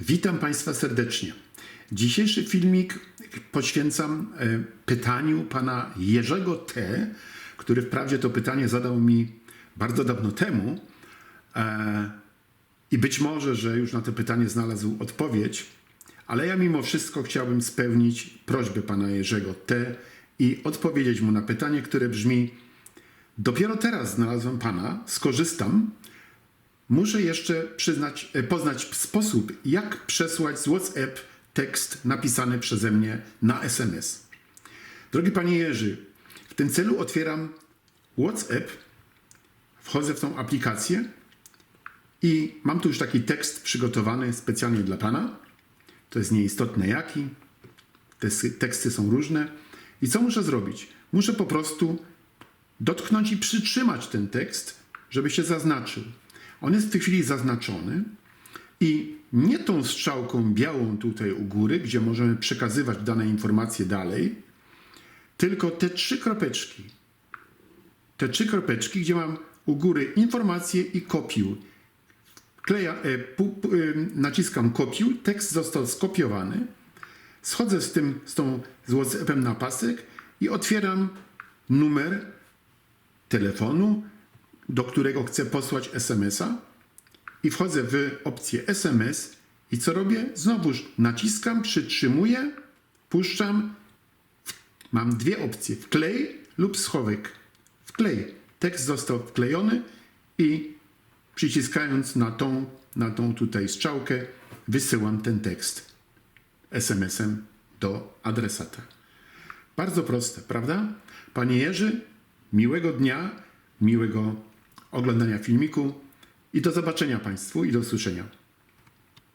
Witam Państwa serdecznie. Dzisiejszy filmik poświęcam e, pytaniu pana Jerzego T., który wprawdzie to pytanie zadał mi bardzo dawno temu e, i być może, że już na to pytanie znalazł odpowiedź, ale ja mimo wszystko chciałbym spełnić prośbę pana Jerzego T. i odpowiedzieć mu na pytanie, które brzmi: Dopiero teraz znalazłem pana, skorzystam Muszę jeszcze przyznać, e, poznać sposób, jak przesłać z WhatsApp tekst napisany przeze mnie na SMS. Drogi panie Jerzy, w tym celu otwieram WhatsApp, wchodzę w tą aplikację i mam tu już taki tekst przygotowany specjalnie dla pana. To jest nieistotne jaki. Te teksty są różne. I co muszę zrobić? Muszę po prostu dotknąć i przytrzymać ten tekst, żeby się zaznaczył. On jest w tej chwili zaznaczony i nie tą strzałką białą tutaj u góry, gdzie możemy przekazywać dane informacje dalej, tylko te trzy kropeczki. Te trzy kropeczki, gdzie mam u góry informacje i kopiuj. Kleja, e, pu, pu, e, naciskam kopiuj, tekst został skopiowany. Schodzę z tym, z tą z WhatsAppem na pasek i otwieram numer telefonu, do którego chcę posłać SMS-a i wchodzę w opcję SMS i co robię? Znowuż naciskam, przytrzymuję, puszczam. Mam dwie opcje: wklej lub schowek. Wklej. Tekst został wklejony i przyciskając na tą, na tą tutaj strzałkę wysyłam ten tekst SMS-em do adresata. Bardzo proste, prawda? Panie Jerzy, miłego dnia, miłego oglądania filmiku i do zobaczenia Państwu i do usłyszenia.